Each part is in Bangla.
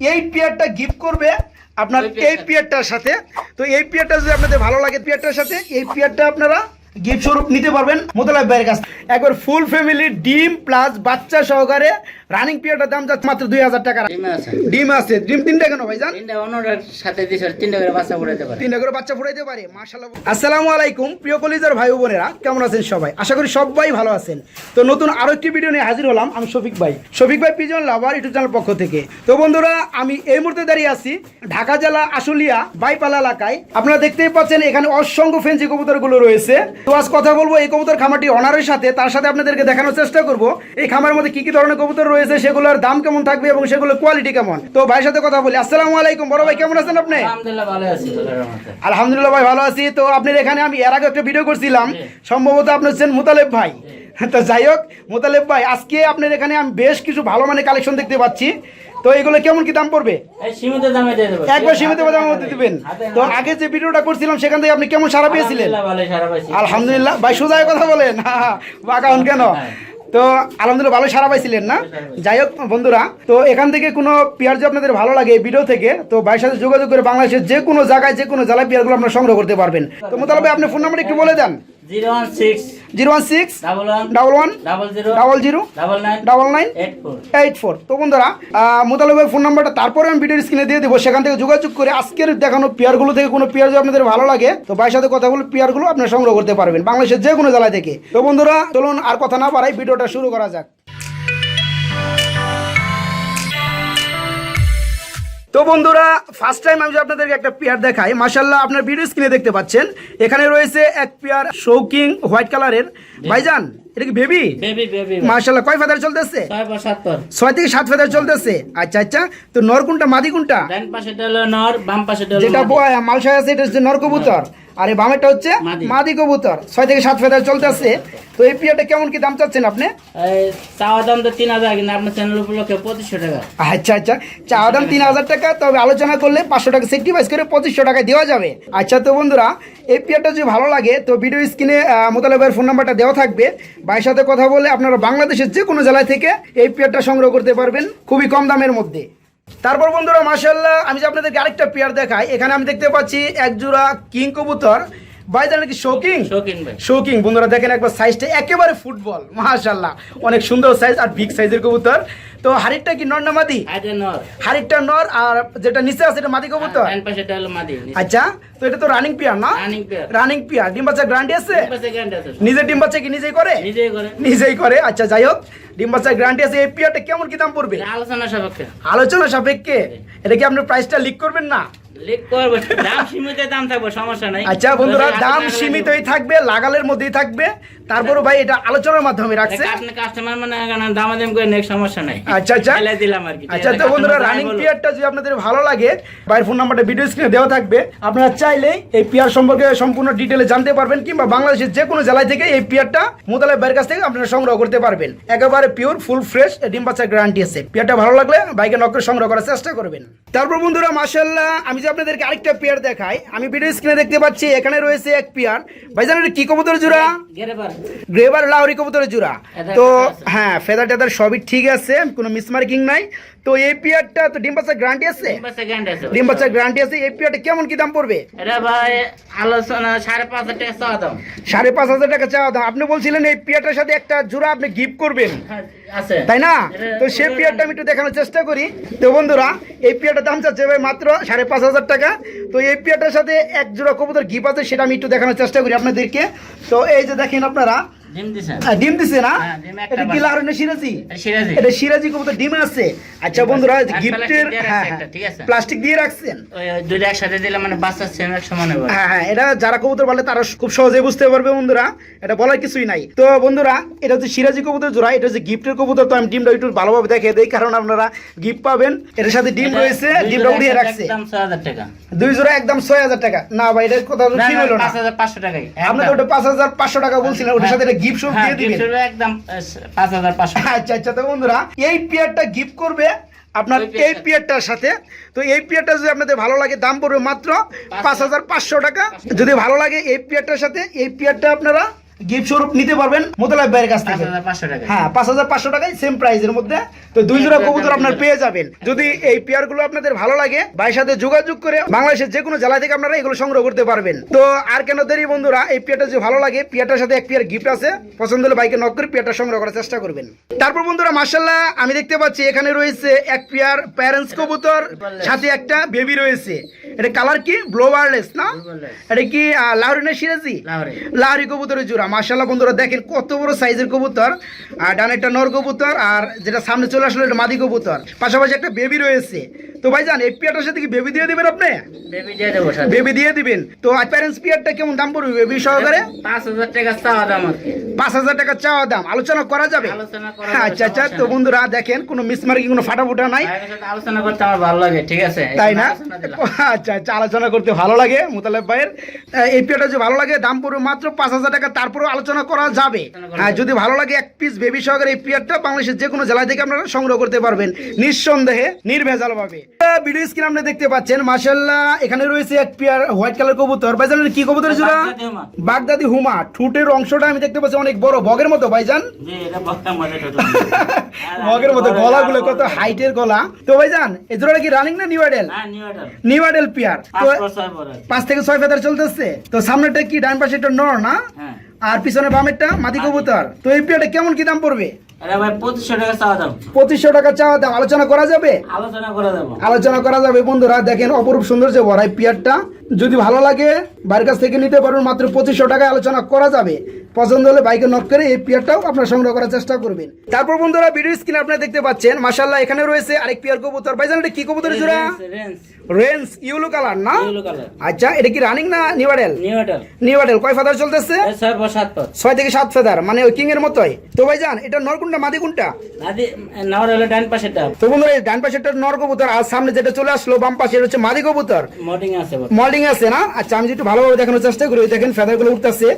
এই পেয়ারটা গিফট করবে আপনার। এই পেয়ারটার সাথে তো এই পেয়ারটা যদি আপনাদের ভালো লাগে পেয়ারটার সাথে এই পেয়ারটা আপনারা গিফট স্বরূপ নিতে পারবেন মোতালাব ভাইয়ের কাছ একবার ফুল ফ্যামিলি ডিম প্লাস বাচ্চা সহকারে রানিং দাম যাচ্ছে মাত্র দুই হাজার টাকা। ডিম আছে। ডিম তিনটা কেন ভাইজান? তিনটা সাথে তিনটা করে বাচ্চা পড়াইতে পারে। তিনটা করে বাচ্চা ফুটাইতে পারে মাশাআল্লাহ। আসসালামু আলাইকুম প্রিয় কলিজার ভাই বোনেরা কেমন আছেন সবাই? আশা করি সবাই ভালো আছেন। তো নতুন আরও একটি ভিডিও নিয়ে হাজির হলাম আমি শফিক ভাই। শফিক ভাই পিজন লাভার ইউটিউব চ্যানেল পক্ষ থেকে। তো বন্ধুরা আমি এই মুহূর্তে দাঁড়িয়ে আছি ঢাকা জেলা আশুলিয়া বাইপালা এলাকায়। আপনারা দেখতেই পাচ্ছেন এখানে অসংখ্য ফেন্সি কবুতরগুলো রয়েছে। তো আজ কথা বলব এই কবুতর খামারটি অনারের সাথে তার সাথে আপনাদেরকে দেখানোর চেষ্টা করব। এই খামারের মধ্যে কি কি ধরনের কবুতর রয়েছে সেগুলোর দাম কেমন থাকবে এবং সেগুলোর কোয়ালিটি কেমন? তো ভাইয়ের সাথে কথা বলি। আসসালামু আলাইকুম। বড় ভাই কেমন আছেন আপনি? আলহামদুলিল্লাহ ভাই ভালো আছি। তো আপনার এখানে আমি এর আগে একটা ভিডিও করছিলাম। সম্ভবত আপনি হচ্ছেন মুতালেব ভাই। তো যাই হোক মুতালেব ভাই আজকে আপনার এখানে আমি বেশ কিছু ভালো মানে কালেকশন দেখতে পাচ্ছি। তো এগুলো কেমন কি দাম পড়বে? এই সীমিত দামে একবার সীমিত মধ্যে দিবেন। তো আগে যে ভিডিওটা করছিলাম সেখান থেকে আপনি কেমন সারা পেয়েছিলেন? আলহামদুলিল্লাহ ভাই সোজা কথা বলেন। বাগান কেন? তো আলহামদুলিল্লাহ ভালো সারা পাইছিলেন না? যাই হোক বন্ধুরা তো এখান থেকে কোনো পেয়ার যদি আপনাদের ভালো লাগে এই ভিডিও থেকে তো ভাইয়ের সাথে যোগাযোগ করে বাংলাদেশের যে কোনো জায়গায় যে কোনো জেলায় পেয়ারগুলো আপনারা সংগ্রহ করতে পারবেন। তো মোতালে ভাই আপনি ফোন নাম্বার একটু বলে দেন। Zero one six zero one six double one double zero double nine eight four তো বন্ধুরা মোতালেবের ফোন নাম্বারটা তারপরে আমি ভিডিওর স্ক্রিনে দিয়ে দেবো সেখান থেকে যোগাযোগ করে আজকের দেখানো পেয়ারগুলো থেকে কোনো পেয়ার যদি আপনাদের ভালো লাগে তো ভাইয়ের সাথে কথা বলে পেয়ারগুলো আপনারা সংগ্রহ করতে পারবেন বাংলাদেশের যে কোনো জেলা থেকে। তো বন্ধুরা চলুন আর কথা না পারাই ভিডিওটা শুরু করা যাক। তো বন্ধুরা ফার্স্ট টাইম আমি আপনাদেরকে একটা পেয়ার দেখাই মাসাল্লাহ আপনার ভিডিও স্ক্রিনে দেখতে পাচ্ছেন। এখানে রয়েছে এক পেয়ার শৌকিং হোয়াইট কালারের ভাইজান এটা কি বেবি কয় ফেদার চলতেছে? ছয় থেকে সাত ফেদার চলতেছে। আচ্ছা আচ্ছা তো নর কোনটা মাদি কোনটা? যেটা। মালসায় আছে এটা হচ্ছে নর কবুতর। আর এই বামেরটা হচ্ছে মাদি। কবুতর। ছয় থেকে সাত ফেদার চলতেছে তো এই পিয়াটা কেমন কি দাম চাচ্ছেন আপনি? চাওয়া দাম তো তিন হাজার কিন্তু আপনার চ্যানেল উপলক্ষে পঁচিশশো টাকা। আচ্ছা আচ্ছা। চাওয়া দাম তিন হাজার টাকা তবে আলোচনা করলে পাঁচশো টাকা সেক্রিফাইস করে পঁচিশশো টাকায় দেওয়া যাবে। আচ্ছা তো বন্ধুরা এই পিয়ারটা যদি ভালো লাগে তো ভিডিও স্ক্রিনে মোতালেবের ফোন নাম্বারটা দেওয়া থাকবে। ভাইয়ের সাথে কথা বলে আপনারা বাংলাদেশের যে কোনো জেলায় থেকে এই পিয়ারটা সংগ্রহ করতে পারবেন খুবই কম দামের মধ্যে। তারপর বন্ধুরা মাসাল্লাহ আমি যে আপনাদেরকে আরেকটা পেয়ার দেখাই। এখানে আমি দেখতে পাচ্ছি এক জোড়া কিং কবুতর। কি শৌকিং ভাই। শৌকিং বন্ধুরা দেখেন একবার সাইজটা একেবারে ফুটবল মাশাল্লাহ অনেক সুন্দর সাইজ আর বিগ সাইজের কবুতর। তো হাড়িটা কি নর না মাদি? নর। হাড়িটা নর আর যেটা নিচে আছে এটা মাদি কবুতর? মাদি আচ্ছা তো এটা তো রানিং পিয়ার না? রানিং পিয়ার ডিম বাচ্চা গ্যারান্টি আছে? নিজে ডিম বাচ্চা কি নিজেই করে? নিজেই করে। আচ্ছা যাই হোক ডিম বাচ্চা গ্যারান্টি আছে। এই পিয়ারটা কেমন কি দাম পড়বে? আলোচনা সাপেক্ষে। আলোচনা সাপেক্ষে। এটা কি আপনি প্রাইসটা লিক করবেন না? আচ্ছা বন্ধুরা দাম সীমিতই থাকবে লাগালের মধ্যেই থাকবে। তারপরও ভাই এটা আলোচনার মাধ্যমে রাখছে। কাস্টমার মানে দাম দাম করে নেক্সট সমস্যা নাই। আচ্ছা আচ্ছা। দিলাম আর কি আচ্ছা তো বন্ধুরা রানিং পিয়ারটা যদি আপনাদের ভালো লাগে ভাইয়ের ফোন নাম্বারটা ভিডিও স্ক্রিনে দেওয়া থাকবে। আপনারা চাইলে এই পিয়ার সম্পর্কে সম্পূর্ণ ডিটেলে জানতে পারবেন কিংবা বাংলাদেশের যে কোনো জেলায় থেকে এই পিয়ারটা মোতালেব ভাইয়ের কাছ থেকে আপনারা সংগ্রহ করতে পারবেন। একেবারে পিওর ফুল ফ্রেশ ডিম বাচ্চার গ্যারান্টি আছে। পিয়ারটা ভালো লাগলে বাইকে নক করে সংগ্রহ করার চেষ্টা করবেন। তারপর বন্ধুরা মাশাল্লাহ আমি যে আপনাদেরকে আরেকটা পেয়ার দেখাই। আমি ভিডিও স্ক্রিনে দেখতে পাচ্ছি এখানে রয়েছে এক পেয়ার। ভাই জানেন কি কবুতর জোড়া? গ্রেবার লাহরি কবুতরের জোড়া। তো হ্যাঁ ফেদার টেদার সবই ঠিক আছে কোনো মিসমার্কিং নাই। তো এই পিয়ারটা তো ডিম গ্যারান্টি আছে? ডিম গ্যারান্টি আছে এই পিয়ারটা কেমন কি দাম পড়বে? এটা ভাই আলোচনা সাড়ে পাঁচ হাজার টাকা চাওয়া দাম। সাড়ে পাঁচ হাজার টাকা চাওয়া দাম। আপনি বলছিলেন এই পিয়ারটার সাথে একটা জোড়া আপনি গিফট করবেন। হ্যাঁ, তাই না? তো সেই পিয়ারটা আমি একটু দেখানোর চেষ্টা করি। তো বন্ধুরা এই পিয়ারটার দাম চাচ্ছে ভাই মাত্র সাড়ে পাঁচ হাজার টাকা। তো এই পিয়ারটার সাথে এক জোড়া কবুতর গিফট আছে সেটা আমি একটু দেখানোর চেষ্টা করি আপনাদেরকে। তো এই যে দেখেন আপনারা ডিম দিছে। ডিম দিছে না? হ্যাঁ, এটা কি বাচ্চা। সিরাজি? সিরাজি। এটা সিরাজি কবুতর ডিম আছে। আচ্ছা বন্ধুরা গিফটের plastic দিয়ে হ্যাঁ রাখছে হ্যাঁ একটা, ঠিক আছে? প্লাস্টিক দিয়ে রাখছেন? দুইটা একসাথে দিলে মানে বাচ্চা সেম এক সমান হবে। হ্যাঁ হ্যাঁ এটা যারা কবুতর বলে তারা খুব সহজে বুঝতে পারবে বন্ধুরা। এটা বলার কিছুই নাই। তো বন্ধুরা এটা হচ্ছে সিরাজি কবুতর জোড়া এটা হচ্ছে গিফটের কবুতর। তো আমি ডিমটা একটু ভালোভাবে দেখে দেই কারণ আপনারা গিফট পাবেন। এটার সাথে ডিম রয়েছে ডিমটা উড়িয়ে রাখছে। একদম ছয় হাজার টাকা। দুই জোড়া একদম ছয় হাজার টাকা। না ভাই এটা কথা না, ঠিক না, হলো না। পাঁচ হাজার পাঁচশো টাকাই আপনি ওটা পাঁচ হাজার পাঁচশো টাকা বলছিলেন ওটার সাথে এটা গিফট সব হ্যাঁ, দিয়ে দিবেন। একদম আহ, পাঁচ হাজার পাঁচশো। আচ্ছা আচ্ছা তো বন্ধুরা এই পিয়ারটা গিফট করবে আপনার এই পিয়ারটার সাথে। তো এই পিয়ারটা যদি আপনাদের ভালো লাগে দাম পড়বে মাত্র পাঁচ হাজার পাঁচশো টাকা। যদি ভালো লাগে এই পিয়ারটার সাথে এই পিয়ারটা আপনারা গিফট স্বরূপ নিতে পারবেন মোতালাব ভাইয়ের কাছ থেকে। হ্যাঁ পাঁচ হাজার পাঁচশো টাকায় সেম প্রাইসের মধ্যে। তো দুই জোড়া কবুতর আপনার পেয়ে যাবেন। যদি এই পেয়ারগুলো আপনাদের ভালো লাগে ভাইয়ের সাথে যোগাযোগ করে বাংলাদেশের যে কোনো জেলা থেকে আপনারা এগুলো সংগ্রহ করতে পারবেন। তো আর কেন দেরি বন্ধুরা এই পেয়ারটা যে ভালো লাগে পেয়ারটার সাথে এক পেয়ার গিফট আছে। পছন্দ হলে বাইকে নক করে পেয়ারটা সংগ্রহ করার চেষ্টা করবেন। তারপর বন্ধুরা মার্শাল্লাহ আমি দেখতে পাচ্ছি এখানে রয়েছে এক পেয়ার প্যারেন্টস কবুতর সাথে একটা বেবি রয়েছে। এটা কালার কি? ব্লো ওয়ারলেস না? এটা কি লাহরিনের সিরাজি? লাহরি কবুতরের জোড়া। মার্শাল্লাহ বন্ধুরা, দেখেন কত বড় সাইজের কবুতর। আর ডান একটা নর কবুতর, আর যেটা সামনে চলে আসলো, এটা মাদি কবুতর। পাশাপাশি একটা বেবি রয়েছে। তো ভাইজান এই পিয়ারটার সাথে কি বেবি দিয়ে দিবেন আপনি? বেবি দিয়ে দেবো সাথে। বেবি দিয়ে দিবেন। তো প্যারেন্টস পিয়ারটা কেমন দাম পড়বে বেবি সহকারে? পাঁচ হাজার টাকা চাওয়া দাম পাঁচ হাজার টাকা চাওয়া দাম। আলোচনা করা যাবে? আলোচনা করা যাবে, আচ্ছা আচ্ছা তো বন্ধুরা দেখেন কোনো মিসমার্কি কোনো ফাটাফুটা নাই। আলোচনা করতে আমার ভালো লাগে ঠিক আছে? তাই না? আচ্ছা আচ্ছা আলোচনা করতে ভালো লাগে মুতালেব ভাইয়ের। এই পেয়ারটা যে ভালো লাগে দাম পড়বে মাত্র পাঁচ হাজার টাকা তারপরেও আলোচনা করা যাবে। হ্যাঁ যদি ভালো লাগে এক পিস বেবি সহকারে এই পিয়ারটা বাংলাদেশের যে কোনো জেলা থেকে আপনারা সংগ্রহ করতে পারবেন। নিঃসন্দেহে নির্ভেজাল ভাবে ভিডিও স্ক্রিন আপনি দেখতে পাচ্ছেন মাশাল্লাহ এখানে রয়েছে এক পেয়ার হোয়াইট কালার কবুতর। ভাইজান এটা কি কবুতর জোড়া বাগদাদি হুমা। ঠুটের অংশটা আমি দেখতে পাচ্ছি অনেক বড়। বগের মতো ভাইজান। এটা বগের মতো কত হাইটের গলা। তো ভাইজান এই জোড়াটা কি রানিং না নিউ আইডেল হ্যাঁ নিউ অর্ডার আইডেল পেয়ার তো পাঁচ থেকে ছয় ফেদার চলতেছে। তো সামনেটা কি ডান পাশে একটা নর না? হ্যাঁ। আর পিছনে বামেরটা মাদি কবুতর। তো এই পেয়ারটা কেমন কি দাম পড়বে? পঁচিশশো টাকা চাওয়া দাম। আলোচনা করা যাবে? আলোচনা করে যাবে। বন্ধুরা দেখেন অপরূপ পেয়ারটা। যদি ভালো লাগে বাড়ির কাছ থেকে নিতে পারবেন মাত্র পঁচিশশো টাকায় আলোচনা করা যাবে। পছন্দ হলে বাইকে নক করে এই পেয়ারটাও আপনারা সংগ্রহ করার চেষ্টা করবেন। তারপর বন্ধুরা ভিডিও স্ক্রিনে আপনারা দেখতে পাচ্ছেন মাশাল্লাহ এখানে রয়েছে আরেক পেয়ার কবুতর। ভাইজান এটা কি কবুতর জোড়া? Range range. ইউলো কালার না? আচ্ছা এটা কি রানিং না নিউ অর্ডার নিউডেল কয় ফাদার চলতেছে? ছয় থেকে সাত ফেদার মানে ওই কিং এর মতোই। তো ভাইজান এটা নর কোনটা মাদি কোনটা? ডান পাশেটা তো বন্ধুরা এই ডান পাশেটা নর কবুতর আর সামনে যেটা চলে আসলো বাম পাশে এটা হচ্ছে মাদি কবুতর। মডিং আছে। মল্ডিং আছে না? আচ্ছা আমি একটু ভালোভাবে দেখানোর চেষ্টা করি দেখেন ফেদারগুলো উঠতেছে।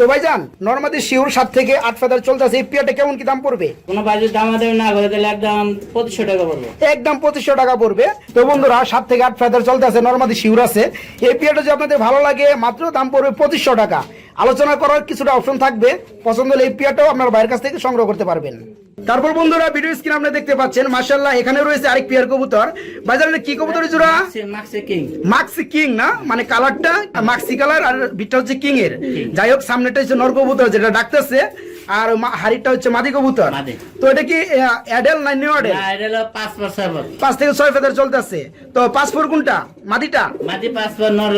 তো ভাইজান নর্মাদি শিওর সাত থেকে আট ফেদার চলতেছে এই পিয়াটা কেমন কি দাম পড়বে? কোনো বাজে দাম দেবে না করে তাহলে একদম পঁচিশশো টাকা পড়বে। একদম পঁচিশশো টাকা পড়বে। তো বন্ধুরা সাত থেকে আট ফেদার চলতেছে নর্মাদি শিওর আছে। এই পিয়াটা যদি আপনাদের ভালো লাগে মাত্র দাম পড়বে পঁচিশশো টাকা। আলোচনা করার কিছুটা অপশন থাকবে। পছন্দ হলে এই পিয়াটাও আপনার বাইরের কাছ থেকে সংগ্রহ করতে পারবেন। তারপর বন্ধুরা ভিডিও স্ক্রিন আপনি দেখতে পাচ্ছেন মার্শাল্লাহ এখানে রয়েছে আরেক পিয়ার কবুতর। বাজারে কি কবুতর জোড়া? মাক্সি- মাক্সি কিং। মাক্সি কিং না? মানে কালারটা মাক্সি কালার আর বিটটা হচ্ছে কিং এর যাই হোক সামনেটা হচ্ছে নর কবুতর যেটা ডাকতেছে। আর হাড়িটা হচ্ছে মাদি কবুতর। তো এটা কি অ্যাডেল না নিউ অ্যাডেল? থেকে ছয় ফেদার চলতেছে। তো পাঁচ ফোর কোনটা? মাদিটা? মাদি পাঁচ ফোর নর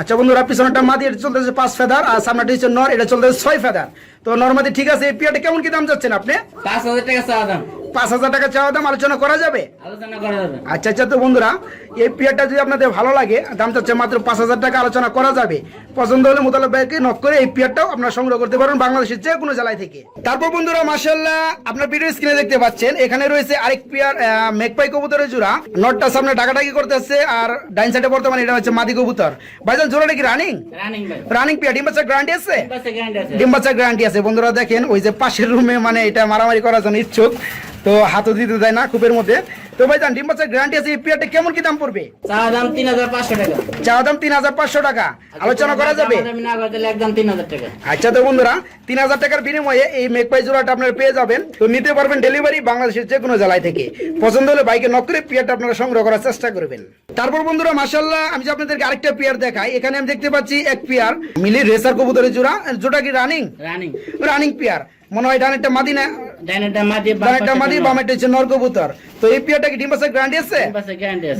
আচ্ছা বন্ধুরা পিছনটা মাদি এটা চলতেছে পাঁচ ফেদার আর সামনেটা হচ্ছে নর এটা চলতেছে ছয় ফেদার। তো নর্মাদি ঠিক আছে এই পিয়াটা কেমন কি দাম যাচ্ছেন আপনি? পাঁচ হাজার টাকা চাওয়া দাম। পাঁচ হাজার টাকা চাওয়া দাম আলোচনা করা যাবে? আচ্ছা আচ্ছা তো বন্ধুরা এই পিয়ারটা যদি আপনাদের ভালো লাগে দাম চাচ্ছে মাত্র পাঁচ হাজার টাকা আলোচনা করা যাবে। পছন্দ হলে মোতালেব ভাইকে নক করে এই পিয়ারটাও আপনারা সংগ্রহ করতে পারেন বাংলাদেশের যে কোনো জেলায় থেকে। তারপর বন্ধুরা মাসাল্লাহ আপনার ভিডিও স্ক্রিনে দেখতে পাচ্ছেন এখানে রয়েছে আরেক পিয়ার মেকপাই কবুতরের জোড়া। নটটা সামনে ডাকাডাকি করতেছে আর ডাইন সাইডে বর্তমানে এটা হচ্ছে মাদি কবুতর। ভাইজান জোড়াটা কি রানিং রানিং পিয়ার ডিম বাচ্চা গ্যারান্টি আছে? বাসে গ্যারান্টি আছে। ডিম বাচ্চা গ্যারান্টি আছে। বন্ধুরা দেখেন ওই যে পাশের রুমে মানে এটা মারামারি করার জন্য ইচ্ছুক। তো হাতও দিতে দেয় না কূপের মধ্যে। তো ভাই জান ডিম বাচ্চার গ্যারান্টি আছে এই পেয়ারটা কেমন কি দাম পড়বে? চাওয়া দাম তিন হাজার পাঁচশো টাকা। চাওয়া দাম তিন হাজার পাঁচশো টাকা। আলোচনা করা যাবে? একদম তিন হাজার টাকা। আচ্ছা তো বন্ধুরা তিন হাজার টাকার বিনিময়ে এই মেকপাই জোড়াটা আপনারা পেয়ে যাবেন। তো নিতে পারবেন ডেলিভারি বাংলাদেশের যে কোনো জেলায় থেকে। পছন্দ হলে বাইকে নক করে পেয়ারটা আপনারা সংগ্রহ করার চেষ্টা করবেন। তারপর বন্ধুরা মাসাল্লাহ আমি যে আপনাদেরকে আরেকটা পেয়ার দেখাই এখানে আমি দেখতে পাচ্ছি এক পেয়ার মিলি রেসার কবুতরের জোড়া। জোড়া কি রানিং রানিং রানিং পেয়ার মনে হয় ডানেরটা মাদি না? ডাইনেটা মাটি ডানেরটা মাদি বামেরটা হচ্ছে নর কবুতর। তো এই পেয়ারটা কি ডিম বাচ্চার গ্যারান্টি আছে?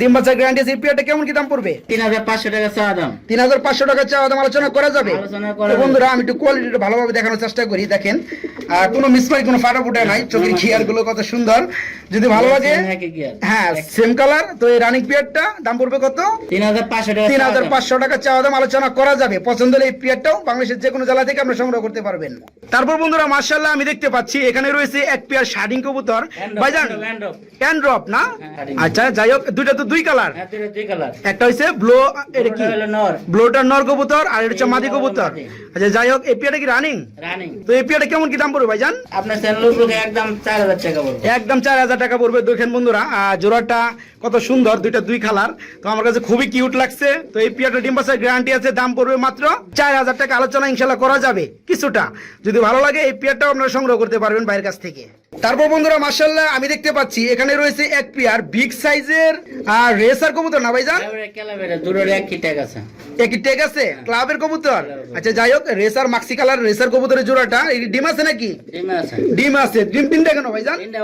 ডিম বাচ্চার গ্যারান্টি আছে। এই কেমন কি দাম পড়বে? তিন হাজার পাঁচশো টাকা চা দাম। তিন হাজার পাঁচশো টাকা চা দাম আলোচনা করা যাবে। আলোচনা করা বন্ধুরা আমি একটু কোয়ালিটিটা ভালোভাবে দেখানোর চেষ্টা করি। দেখেন কোনো কোনো ফাটা ফুটা নাই। চোখের খিয়ারগুলো কত সুন্দর। যদি ভালো লাগে? হ্যাঁ সেম কালার তো এই রানিং পিয়ারটা দাম পড়বে কত? তিন হাজার পাঁচশো টাকা তিন হাজার পাঁচশো টাকা চাওয়া দাম আলোচনা করা যাবে। পছন্দ হলে এই পিয়ারটাও বাংলাদেশের যে কোনো জেলা থেকে সংগ্রহ করতে পারবেন। তারপর বন্ধুরা মার্শাল্লাহ আমি দেখতে পাচ্ছি এখানে রয়েছে এক পেয়ার শার্ডিং কবুতর। ভাইজান। অ্যান্ড্রপ না? হ্যাঁ, আচ্ছা যাই হোক দুইটা তো দুই কালার হ্যাঁ, একটা হচ্ছে ব্লো এটা কি? ব্লোটার নর কবুতর আর এটা হচ্ছে মাদি কবুতর। আচ্ছা যাই হোক এই পেয়ারটা কি রানিং রানিং তো এই পেয়ারটা কেমন কি দাম পড়বে ভাইজান? আপনার চ্যানেলের উপলক্ষে একদম চার হাজার টাকা পড়বে। একদম চার হাজার টাকা পড়বে দেখেন বন্ধুরা। জোড়াটা কত সুন্দর দুইটা দুই কালার তো আমার কাছে খুবই কিউট লাগছে। তো এই পিয়াটা ডিম গ্যারান্টি আছে দাম পড়বে মাত্র চার হাজার টাকা। আলোচনা ইনশাল্লাহ করা যাবে কিছুটা। যদি ভালো লাগে এই পিয়ারটাও আপনারা সংগ্রহ করতে পারবেন বাইরের কাছ থেকে। তারপর বন্ধুরা মার্শাল্লাহ আমি দেখতে পাচ্ছি এখানে রয়েছে এক পিয়ার বিগ সাইজের আর রেসার কবুতর না ভাইজান? একই ট্যাগ আছে। ক্লাবের কবুতর? আচ্ছা যাই হোক রেসার মাক্সি কালার রেসার কবুতরের জোড়াটা ডিম আছে নাকি? ডিম আছে। ডিম তিনটা কেন ভাইজান? তিনটা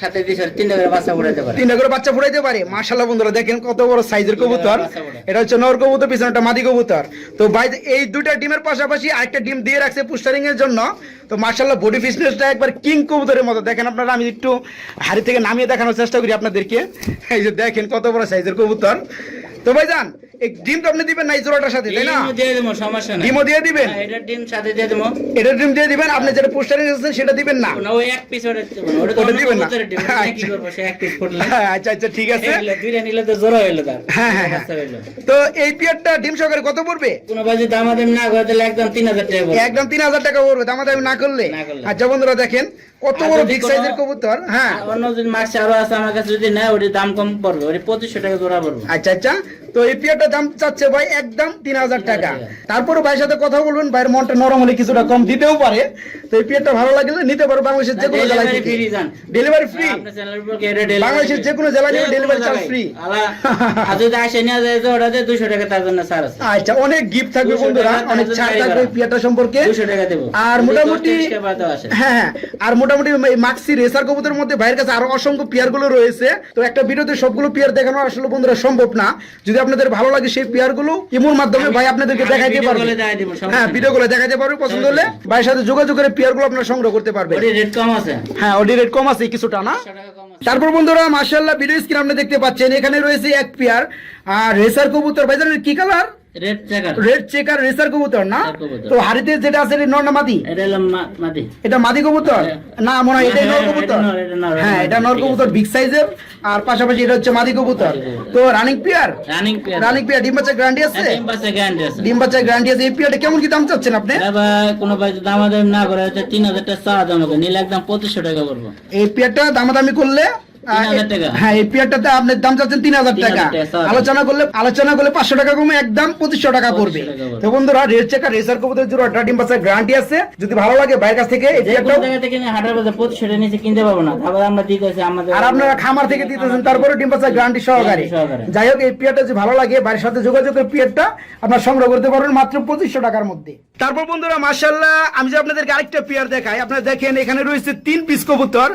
সাথে তিনটা করে বাচ্চা পারে। তিনটা করে বাচ্চা ফুটাইতে পারে। মাশাল্লাহ বন্ধুরা দেখেন কত বড় সাইজের কবুতর। এটা হচ্ছে নর কবুতর পিছনেটা মাদি কবুতর। তো ভাই এই দুইটা ডিমের পাশাপাশি আরেকটা ডিম দিয়ে রাখছে পুস্টারিং এর জন্য। তো মাশাল্লাহ বডি ফিটনেসটা একবার কিং কবুতরের মতো দেখেন আপনারা আমি একটু হাড়ি থেকে নামিয়ে দেখানোর চেষ্টা করি আপনাদেরকে এই যে দেখেন কত বড় সাইজের কবুতর তো ভাইজান এই ডিম তো আপনি দিবেন না এই জোড়াটার সাথে তাই না দিয়ে দেবো সমস্যা নাই ডিমও দিয়ে দিবেন হ্যাঁ, এটা ডিম সাথে দিয়ে দেবো এটা ডিম দিয়ে দিবেন আপনি যেটা পোস্টারিং এসেছেন সেটা দিবেন না না, ওই এক পিস ওটা ওটা তো ওটা অন্য দিবেন না? কবুতরের ডিম, ওটা দিয়ে কি আচ্ছা। সে এক piece ফুটলে। আচ্ছা আচ্ছা ঠিক আছে এগুলো দুইটা নিলে তো জোড়া হইল তার। হ্যাঁ, হ্যাঁ, হ্যাঁ। তো এই পিয়ারটা ডিম সহকারে কত পড়বে কোনো বাজে দামাদামি না একদম তিন হাজার টাকা পড়বে। একদম তিন হাজার টাকা পড়বে দামাদামি না করলে না করলে। আচ্ছা বন্ধুরা দেখেন কত বড় বিগ সাইজের কবুতর? হ্যাঁ। অন্য যদি মাছ আরও আছে আমার কাছে যদি ওটির দাম কম পড়বে। ওটি পঁচিশশো টাকা জোড়া পড়বে। আচ্ছা আচ্ছা। তো এই দাম চাচ্ছে ভাই একদম তিন হাজার টাকা। তারপরে ভাইয়ের সাথে কথা বলবেন ভাইয়ের মনটা নরম হলে কিছুটা কম দিতেও পারে। তো এই পিয়ারটা ভালো লাগলে নিতে পারো বাংলাদেশের যে কোনো জেলায়। ডেলিভারি ফ্রি বাংলাদেশের যে কোনো জেলায় free। আলা- আর যদি আসে যায় ওটা দিয়ে দুশো টাকা তার জন্য ছাড় আছে। আচ্ছা অনেক গিফট থাকবে বন্ধুরা অনেক ছাড় থাকবে পিয়ারটা সম্পর্কে। দুশো টাকা দেবো। আর মোটামুটি-। হ্যাঁ হ্যাঁ। আর মোটামুটি এই মাক্সি রেসার কবুতরের মধ্যে ভাইয়ের কাছে আরও অসংখ্য পেয়ারগুলো রয়েছে। তো একটা ভিডিওতে সবগুলো পেয়ার দেখানো আসলে বন্ধুরা সম্ভব না। যদি আপনাদের ভালো লাগে সেই পেয়ারগুলো ইমোর মাধ্যমে ভাই আপনাদেরকে দেখাইতে পারবে। হ্যাঁ নেই। ভিডিও গুলো দেখাইতে পারবে পছন্দ হলে ভাইয়ের সাথে যোগাযোগ করে পেয়ারগুলো আপনারা সংগ্রহ করতে পারবেন। ওটির রেট কম আছে। হ্যাঁ ওডি রেট কম আছে কিছুটা না? তারপর বন্ধুরা মার্শাল্লাহ ভিডিও স্ক্রিন আপনি দেখতে পাচ্ছেন এখানে রয়েছে এক পেয়ার। আর রেসার কবুতর ভাই জানেন কি কালার রেড চেকার রেসার কবুতর না? তো হাড়িতে যেটা আছে নর না মাদি? এটা মাদি। কবুতর? হ্যাঁ। না মনে হয় এটাই নর হ্যাঁ, কবুতর? নর, এটা হ্যাঁ এটা নর কবুতর বিগ সাইজের আর পাশাপাশি এটা হচ্ছে মাদি কবুতর। তো running pair running pair running pair ডিম বাচ্চা গ্যারান্টি আছে? ডিম গ্যারান্টি আছে। ডিম বাচ্চা গ্যারান্টি আছে। এই পিয়ারটা কেমন কি দাম চাচ্ছেন আপনি? কোনো ভাই দামাদামি না করে হচ্ছে তিন হাজার টাকা দাম নিলে একদম পঁচিশশো টাকা পড়ব এই পিয়ারটা দামাদামি করলে আহ, 3000 টাকা। হ্যাঁ এই পিয়ারটাতে আপনি দাম চাচ্ছেন তিন হাজার টাকা। টাকা, আলোচনা করলে আলোচনা করলে পাঁচশো টাকা কমে একদম পঁচিশশো টাকা পড়বে। 2500 টাকা পড়বে। তো বন্ধুরা রেড চেকার রেসার কবুতর জোড়া ডিম বাচ্চা গ্যারান্টি আছে। যদি ভালো লাগে বাইরের কাছ থেকে এই যে জায়গা থেকে নিয়ে বাজার পঁচিশশো টাকা নিচে কিনতে পারব না। তারপরে আমরা দিতেছি আমাদের আর আপনারা খামার থেকে দিতেছেন তারপরে ডিম গ্যারান্টি সহকারে। যাই হোক এই পিয়ারটা যদি ভালো লাগে বাড়ির সাথে যোগাযোগের পিয়ারটা আপনার সংগ্রহ করতে পারবেন মাত্র পঁচিশশো টাকার মধ্যে। তারপর বন্ধুরা মার্শাল্লাহ আমি যে আপনাদেরকে আরেকটা পিয়ার দেখাই। আপনারা দেখেন এখানে রয়েছে তিন পিস কবুতর।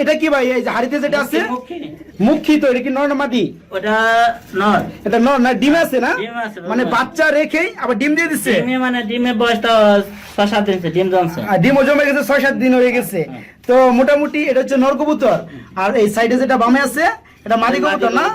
এটা কি ভাই? এই যে হাড়িতে যেটা আছে? মুখী। তো এটা কি নর না মাদি? ওটা নর। এটা নর না ডিম আছে না? মানে বাচ্চা রেখেই আবার ডিম দিয়ে দিচ্ছে ডিমে মানে ডিমে বয়সটা ছয় সাত দিন ডিম জমছে। আর ডিমও জমে গেছে ছয় সাত দিন হয়ে গেছে। তো মোটামুটি এটা হচ্ছে নর কবুতর। আর এই সাইডে যেটা বামে আছে এটা মাদি কবুতর না?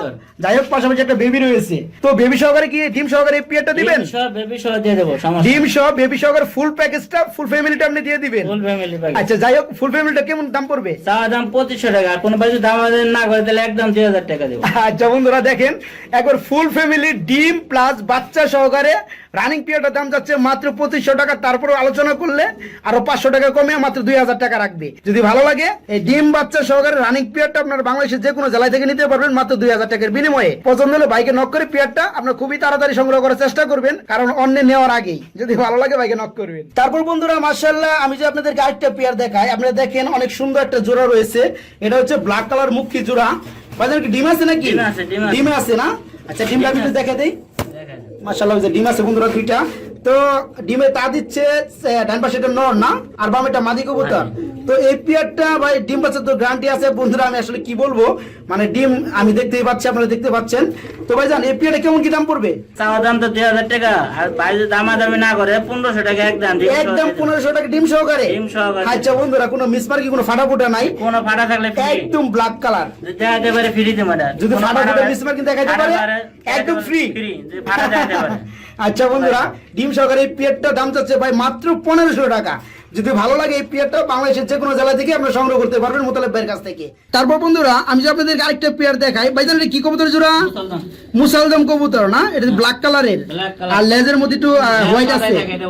যাই হোক পাশাপাশি একটা বেবি রয়েছে। তো বেবি সহকারে কি ডিম সহকারে এই পিয়ারটা দিবেন? ডিম বেবি সহ দিয়ে দেবো ডিম সহ বেবি সহকারে ফুল প্যাকেজটা ফুল ফ্যামিলিটা আপনি দিয়ে দিবেন? ফুল ফ্যামিলি আচ্ছা যাই হোক ফুল ফ্যামিলিটা কেমন দাম পড়বে? চাওয়া দাম পঁচিশশো টাকা কোনো যদি দামাদামি না করে তাহলে একদম দুই হাজার টাকা দেবো। আচ্ছা বন্ধুরা দেখেন একবার ফুল ফ্যামিলি ডিম প্লাস বাচ্চা সহকারে রানিং পিরিয়ডের দাম যাচ্ছে মাত্র পঁচিশশো টাকা। তারপরে আলোচনা করলে আরও পাঁচশো টাকা কমে মাত্র দুই হাজার টাকা রাখবে। যদি ভালো লাগে এই ডিম বাচ্চা সহকারে রানিং পিরিয়ডটা আপনার বাংলাদেশের যে কোনো জেলায় থেকে নিতে পারবেন মাত্র দুই হাজার টাকার বিনিময়ে। পছন্দ হলে বাইকে নক করে পিরিয়ডটা আপনার খুবই তাড়াতাড়ি সংগ্রহ করার চেষ্টা করবেন কারণ অন্য নেওয়ার আগেই। যদি ভালো লাগে বাইকে নক করবেন। তারপর বন্ধুরা মার্শাল্লাহ আমি যে আপনাদের আরেকটা পেয়ার দেখাই আপনারা দেখেন অনেক সুন্দর একটা জোড়া রয়েছে। এটা হচ্ছে ব্ল্যাক কালার মুখী জোড়া। বাজার কি ডিম আছে নাকি? ডিম আছে। ডিম না? আচ্ছা ডিমটা আমি একটু দেখে দেই। মাশাআল্লাহ ওই যে ডিম আছে বন্ধুরা দুইটা। তো ডিমে তা দিচ্ছে ডান পাশে এটা নর না আর বাম এটা মাদি কবুতর। তো এই পিয়ারটা ভাই ডিম বাচ্চার তো গ্যারান্টি আছে। বন্ধুরা আমি আসলে কি বলব? মানে ডিম আমি দেখতেই পাচ্ছি আপনারা দেখতে পাচ্ছেন। তো ভাই জান এই পিয়ারটা কেমন কি দাম পড়বে? চাওয়া দাম তো দুই হাজার টাকা আর ভাই যদি দামাদামি না করে পনেরোশো টাকা একদম একদম পনেরোশো টাকা ডিম সহকারে? ডিম সহকারে। আচ্ছা বন্ধুরা কোনো মিসমার্কি কোনো ফাটা ফুটা নাই? কোনো ফাটা থাকলে একদম ব্ল্যাক কালার দেখাতে পারে ফ্রি দেবো এটা। যদি ফাটা ফুটা ফাটা- মিসমার্কিং পারে পারে- একদম ফ্রি ফ্রি ফাটা দেখাতে পারে। আচ্ছা বন্ধুরা ডিম সহকারে এই পেটটা দাম চাচ্ছে ভাই মাত্র পনেরোশো টাকা। যদি ভালো লাগে এই পেয়ারটা বাংলাদেশের যে কোনো জেলা থেকে আপনারা সংগ্রহ করতে পারবেন মোতালেব ভাইয়ের কাছ থেকে। তারপর বন্ধুরা আমি যে আপনাদেরকে আরেকটা পেয়ার দেখাই ভাইজান এটা কি কবুতর জোড়া। মুসালদম কবুতর না? এটা ব্ল্যাক কালারের আর লেজের মধ্যে একটু হোয়াইট আছে। এটা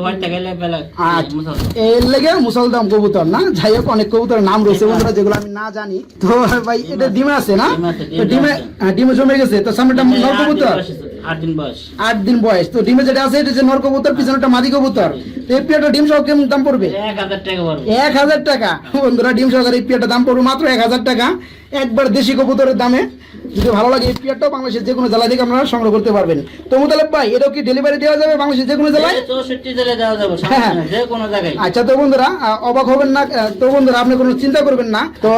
black। আচ্ছা। এর লেগে মুসলদম কবুতর না? যাই হোক অনেক কবুতরের নাম রয়েছে বন্ধুরা যেগুলো আমি না জানি। তো ভাই এটা ডিমে আছে না? ডিমে আছে, ডিমে ডিমে আছে। হ্যাঁ, জমে গেছে। তো সামনেটা দিন কবুতর? আছে, আট দিন বয়স। আট দিন বয়স। তো ডিমে যেটা আছে এটা যে নর কবুতর পিছনেটা মাদি কবুতর। তো এই পেয়ারটা ডিম সহ কেমন দাম পড়বে? এক হাজার টাকা পড়বে। এক হাজার টাকা। বন্ধুরা ডিম সহকারে এই দাম পড়বে মাত্র এক হাজার টাকা। একবার দেশি কবুতরের দামে। যদি ভালো লাগে এই পেয়ারটাও বাংলাদেশের যে কোনো জেলা থেকে আপনারা সংগ্রহ করতে পারবেন। তো মুতালেব ভাই এটাও কি ডেলিভারি দেওয়া যাবে বাংলাদেশের যে কোনো জেলায়? চৌষট্টি জেলে দেওয়া যাবে সমস্যা যে কোনো জায়গায়। আচ্ছা তো বন্ধুরা অবাক হবেন না তো বন্ধুরা আপনি কোনো চিন্তা করবেন না। তো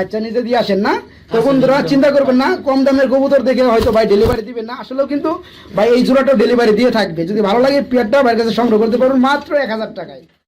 আচ্ছা নিজে দিয়ে আসেন না। তো বন্ধুরা চিন্তা করবেন না কম দামের কবুতর দেখে হয়তো ভাই ডেলিভারি দিবেন না। আসলেও কিন্তু ভাই এই জোড়াটাও ডেলিভারি দিয়ে থাকবে। যদি ভালো লাগে পেয়ারটা ভাইয়ের কাছে সংগ্রহ করতে পারবেন মাত্র এক হাজার টাকায়।